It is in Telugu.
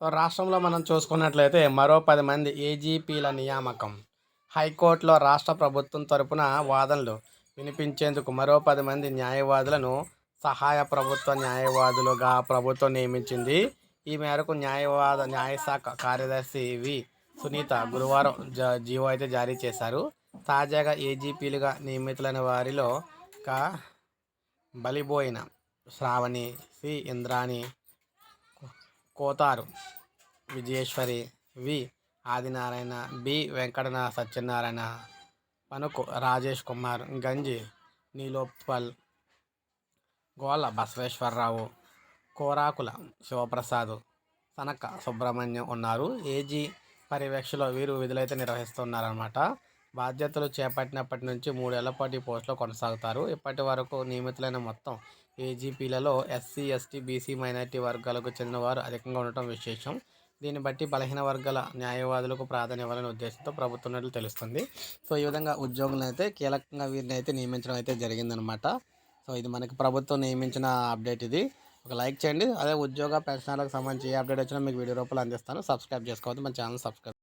రాష్ట్రంలో మనం చూసుకున్నట్లయితే మరో పది మంది ఏజీపీల నియామకం. హైకోర్టులో రాష్ట్ర ప్రభుత్వం తరపున వాదనలు వినిపించేందుకు మరో పది మంది న్యాయవాదులను సహాయ ప్రభుత్వ న్యాయవాదులుగా ప్రభుత్వం నియమించింది. ఈ మేరకు న్యాయవాద న్యాయశాఖ కార్యదర్శి వి. సునీత గురువారం జ జీవో అయితే జారీ చేశారు. తాజాగా ఏజీపీలుగా నియమితులైన వారిలో కా Baliboyina Sravani C. Indrani Kotharu Vijayeswari V. Adinarayana B. వెంకటన Satyanarayana Panuku Rajesh Kumar Ganji Neelopal గోల బసవేశ్వరరావు కోరాకుల శివప్రసాద్ సనక సుబ్రహ్మణ్యం ఉన్నారు. ఏజీ పర్యవేక్షలో వీరు విధులైతే నిర్వహిస్తున్నారన్నమాట. బాధ్యతలు చేపట్టినప్పటి నుంచి మూడేళ్ళ పాటు ఈ పోస్టులో కొనసాగుతారు. ఇప్పటి వరకు నియమితులైన మొత్తం ఏజీపీలలో ఎస్సీ ఎస్టీ బీసీ మైనార్టీ వర్గాలకు చెందిన వారు అధికంగా ఉండటం విశేషం. దీన్ని బట్టి బలహీన వర్గాల న్యాయవాదులకు ప్రాధాన్యం ఇవ్వాలనే ఉద్దేశంతో ప్రభుత్వం ఉన్నట్లు తెలుస్తుంది. సో ఈ విధంగా ఉద్యోగులను అయితే కీలకంగా వీరిని అయితే నియమించడం అయితే జరిగిందనమాట. సో ఇది మనకి ప్రభుత్వం నియమించిన అప్డేట్ ఇది. ఒక లైక్ చేయండి. అదే ఉద్యోగ పెన్షన్లకు సంబంధించి ఏ అప్డేట్ వచ్చినా మీకు వీడియో రూపంలో అందిస్తాను. సబ్స్క్రైబ్ చేసుకోవద్దు. మన ఛానల్ సబ్స్క్రైబ్